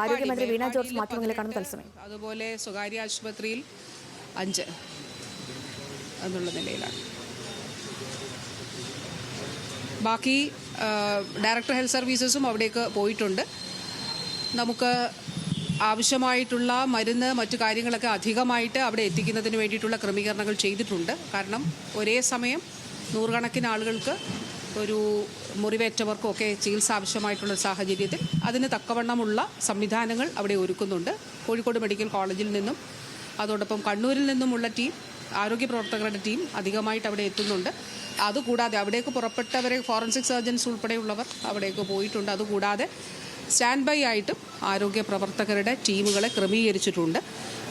ആരോഗ്യമന്ത്രി വീണ ജോർജ് മാധ്യമങ്ങളെ കാണുന്ന തത്സമയം. അതുപോലെ സ്വകാര്യ ആശുപത്രിയിൽ അഞ്ച് എന്നുള്ള നിലയിലാണ്. ബാക്കി ഡയറക്ടർ ഹെൽത്ത് സർവീസസും അവിടേക്ക് പോയിട്ടുണ്ട്. നമുക്ക് ആവശ്യമായിട്ടുള്ള മരുന്ന് മറ്റു കാര്യങ്ങളൊക്കെ അധികമായിട്ട് അവിടെ എത്തിക്കുന്നതിന് വേണ്ടിയിട്ടുള്ള ക്രമീകരണങ്ങൾ ചെയ്തിട്ടുണ്ട്. കാരണം ഒരേ സമയം നൂറുകണക്കിന് ആളുകൾക്ക് ഒരു മുറിവേറ്റവർക്കൊക്കെ ചികിത്സ ആവശ്യമായിട്ടുള്ള സാഹചര്യത്തിൽ അതിന് തക്കവണ്ണമുള്ള സംവിധാനങ്ങൾ അവിടെ ഒരുക്കുന്നുണ്ട്. കോഴിക്കോട് മെഡിക്കൽ കോളേജിൽ നിന്നും അതോടൊപ്പം കണ്ണൂരിൽ നിന്നുമുള്ള ടീം ആരോഗ്യ പ്രവർത്തകരുടെ ടീം അധികമായിട്ട് അവിടെ എത്തുന്നുണ്ട്. അതുകൂടാതെ അവിടേക്ക് പുറപ്പെട്ടവരെ ഫോറൻസിക് സർജൻസ് ഉൾപ്പെടെയുള്ളവർ അവിടേക്ക് പോയിട്ടുണ്ട്. അതുകൂടാതെ സ്റ്റാൻഡ് ബൈ ആയിട്ടും ആരോഗ്യ പ്രവർത്തകരുടെ ടീമുകളെ ക്രമീകരിച്ചിട്ടുണ്ട്.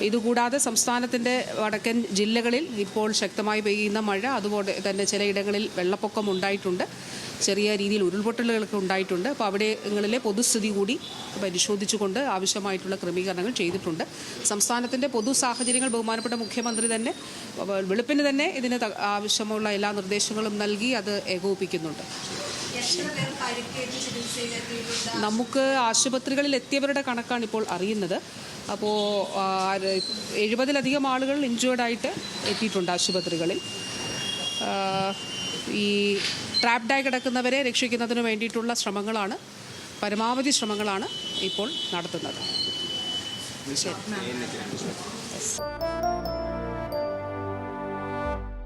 ഇതുകൂടാതെ സംസ്ഥാനത്തിന്റെ വടക്കൻ ജില്ലകളിൽ ഇപ്പോൾ ശക്തമായി പെയ്യുന്ന മഴ അതുപോലെ തന്നെ ചിലയിടങ്ങളിൽ വെള്ളപ്പൊക്കം ഉണ്ടായിട്ടുണ്ട്. ചെറിയ രീതിയിൽ ഉരുൾപൊട്ടലുകളൊക്കെ ഉണ്ടായിട്ടുണ്ട്. അപ്പോൾ അവിടെങ്ങളിലെ പൊതുസ്ഥിതി കൂടി പരിശോധിച്ചുകൊണ്ട് ആവശ്യമായിട്ടുള്ള ക്രമീകരണങ്ങൾ ചെയ്തിട്ടുണ്ട്. സംസ്ഥാനത്തിന്റെ പൊതു സാഹചര്യങ്ങൾ ബഹുമാനപ്പെട്ട മുഖ്യമന്ത്രി തന്നെ വെളുപ്പിന് തന്നെ ഇതിന് ആവശ്യമുള്ള എല്ലാ നിർദ്ദേശങ്ങളും നൽകി അത് ഏകോപിപ്പിക്കുന്നുണ്ട്. നമുക്ക് ആശുപത്രികളിൽ എത്തിയവരുടെ കണക്കാണ് ഇപ്പോൾ അറിയുന്നത്. അപ്പോൾ എഴുപതിലധികം ആളുകൾ ഇഞ്ചുവേർഡ് ആയിട്ട് എത്തിയിട്ടുണ്ട് ആശുപത്രികളിൽ. ഈ ട്രാപ്ഡായി കിടക്കുന്നവരെ രക്ഷിക്കുന്നതിന് വേണ്ടിയിട്ടുള്ള ശ്രമങ്ങളാണ് പരമാവധി ശ്രമങ്ങളാണ് ഇപ്പോൾ നടത്തുന്നത്. ശരി.